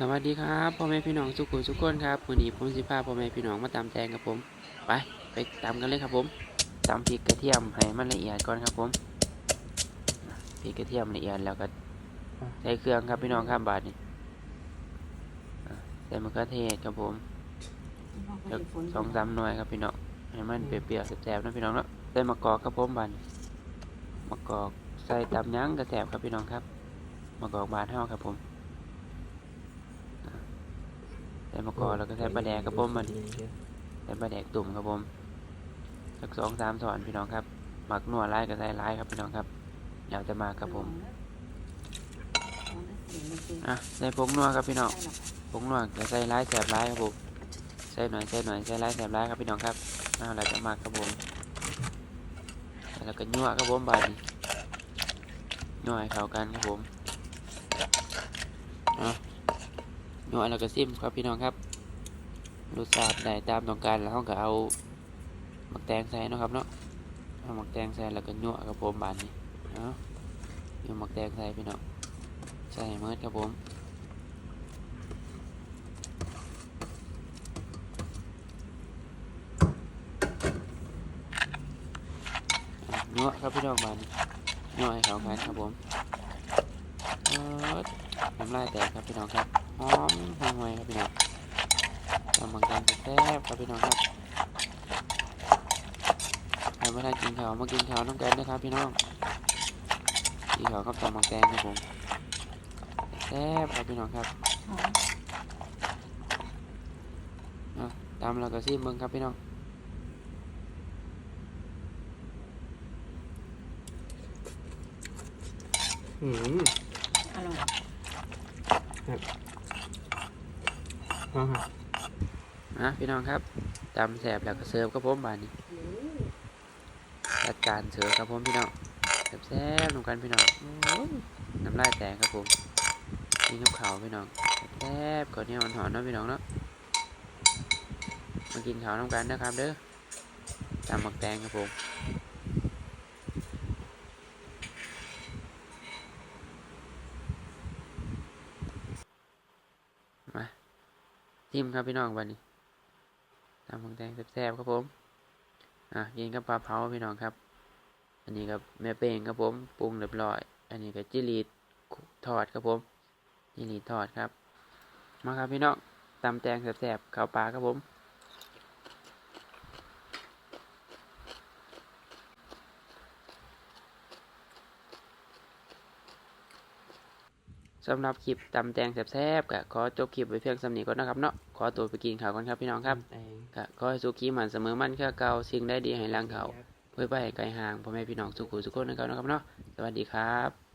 สวัสดีครับพ่อแม่พี่น้องสุขุมสุขคนครับวันนี้ผมสิพาพ่อแม่พี่น้องมาตำแตงครับผม ไปไปตำกันเลยครับผมตำพริกกระเทียมให้มันละเอียดก่อนครับผมพริกกระเทียมละเอียดแล้วก็ใส่เครื่องครับพี่น้องครับบาดนี่ใส่มะเขือเทศครับผมสองสามหน่วยครับพี่น้องให้มันเปรี้ยวๆแซ่บๆนะพี่น้องเนาะใส่มะกอกครับผมบานมะกอกใส่ตำยั้งกระแซ่บครับพี่น้องครับมะกอกบานเท่าครับผม ใส่มะกอกแล้วก็ใส่ปลาแดกครับผมมันใส่ปลาแดกตุ่มครับผมสักสองสามสอนพี่น้องครับหมักนัวไล่ก็ใส่ไล่ครับพี่น้องครับอยากจะมาครับผมอะใส่ผงนัวครับพี่น้องผงนัวก็ใส่ไล่แสบไล่ครับผมใส่หน่อยใส่หน่อยใส่ไล่แสบไล่ครับพี่น้องครับเอาเราจะมาครับผมแล้วก็ยั่วครับผมบาดนี้ยั่วให้เข้ากันครับผมเอา หน่วยแล้วก็ซิมครับพี่น้องครับรสชาติได้ตามต้องการแล้วเราก็เอาหมักแตงใส่นะครับเนาะเอาหมักแตงใส่แล้วก็ยั่วครับผมบานนี้เนาะเอาหมักแตงใส่พี่น้องใส่เมื่อครับผมอะยั่วครับพี่น้องบานนี้ยั่วให้เขากันครับผมเอิ้ดน้ำลายแตกครับพี่น้องครับ หอมหอมหวยครับพี่น้องตำบังการแซ่บครับพี่น้องครับใครไม่ได้กินข้าวมากินข้าวน้ำกันนะครับพี่น้องกินข้าวกับตำบังแตงครับผมแซ่บครับพี่น้องครับเอาตำแล้วก็ซีมเบิ้งครับพี่น้องอืมอร่อย เอาฮะนะพี่น้องครับตำแซบแล้วก็เสิร์ฟครับผมบานนี้จัดจานเสิร์ฟครับผมพี่น้องแซ่บๆลงกันพี่น้องน้ำลายแตกครับผมนี่กับข้าวพี่น้องแซ่บก่อนนี่ยมันหอนเนาะพี่น้องเนาะมากินข้าวน้ำกันนะครับเด้อตำหมักแตงครับผมมา ทิมครับพี่น้องวันนี้ตำของแดงแซ่บๆครับผม อะกินกับปลาเผาพี่น้องครับ อันนี้กับแม่เป้งครับผมปรุงเรียบร้อย อันนี้กับจิลีดทอดครับผมจิลีดทอดครับ มาครับพี่น้องตำแตงแซ่บๆข้าวปลาครับผม สำหรับคลิปตำแตงแซ่บๆก็ขอจบคลิปไว้เพียงสำนีก่อนนะครับเนาะขอตัวไปกินข้าวก่อนครับพี่น้องครับแตงก็ขอให้สุขีมันเสมอมันแค่เก่าสิ่งได้ดีให้ร่างเขาเพื่อไปให้ไกลห่างพ่อแม่พี่น้องสุขุสุขคนนะครับเนาะสวัสดีครับ